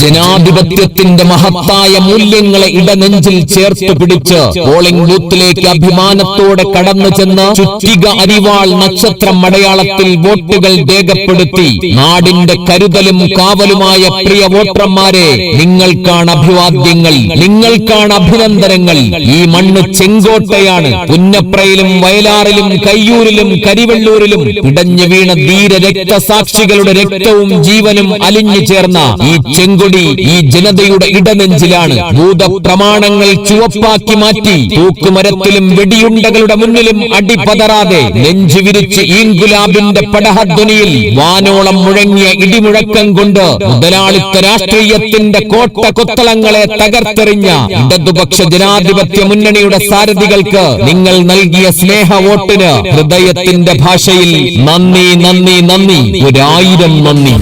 ജനാധിപത്യത്തിന്റെ മഹത്തായ മൂല്യങ്ങളെ ഇടനെഞ്ചിൽ ചേർത്ത് പിടിച്ച് പോളിംഗ് ബൂത്തിലേക്ക് അഭിമാനത്തോടെ കടന്നു ചെന്ന് ചുറ്റിക അരിവാൾ നക്ഷത്രം അടയാളത്തിൽ വോട്ടുകൾ രേഖപ്പെടുത്തി. നാടിന്റെ കരുതലും കാവലുമായ പ്രിയ വോട്ടർമാരെ നിങ്ങൾക്കാണ് അഭിവാദ്യങ്ങൾ നിങ്ങൾക്കാണ് അഭിനന്ദനങ്ങൾ. ഈ മണ്ണ് ചെങ്കോട്ടയാണ്. പുന്നപ്രയിലും വയലാറിലും കയ്യൂരിലും കരിവെള്ളൂരിലും ഇടഞ്ഞു വീണ ധീര രക്തസാക്ഷികളുടെ രക്തവും ജീവനും അലിഞ്ഞു ചേർന്ന ഈ ചെങ്കൊടി ഈ ജനതയുടെ ഇടനെഞ്ചിലാണ്. ഭൂതപ്രമാണങ്ങൾ ചുവപ്പാക്കി മാറ്റി തൂക്കുമരത്തിലും വെടിയുണ്ടകളുടെ മുന്നിലും അടിപതറാതെ നെഞ്ചു വിരിച്ച് ഈൻഗുലാബിന്റെ പടഹധ്വനിയിൽ വാനോളം മുഴങ്ങിയ ഇടിമുഴക്കം കൊണ്ട് മുതലാളിത്ത രാഷ്ട്രീയത്തിന്റെ കോട്ട കൊത്തളങ്ങളെ തകർത്തെറിഞ്ഞ ഇടതുപക്ഷ ജനാധിപത്യ മുന്നണിയുടെ സാരഥികൾക്ക് നിങ്ങൾ നൽകിയ സ്നേഹ വോട്ടിന് ഹൃദയത്തിന്റെ ഭാഷയിൽ നന്ദി നന്ദി നന്ദി. ഒരായിരം നന്ദി.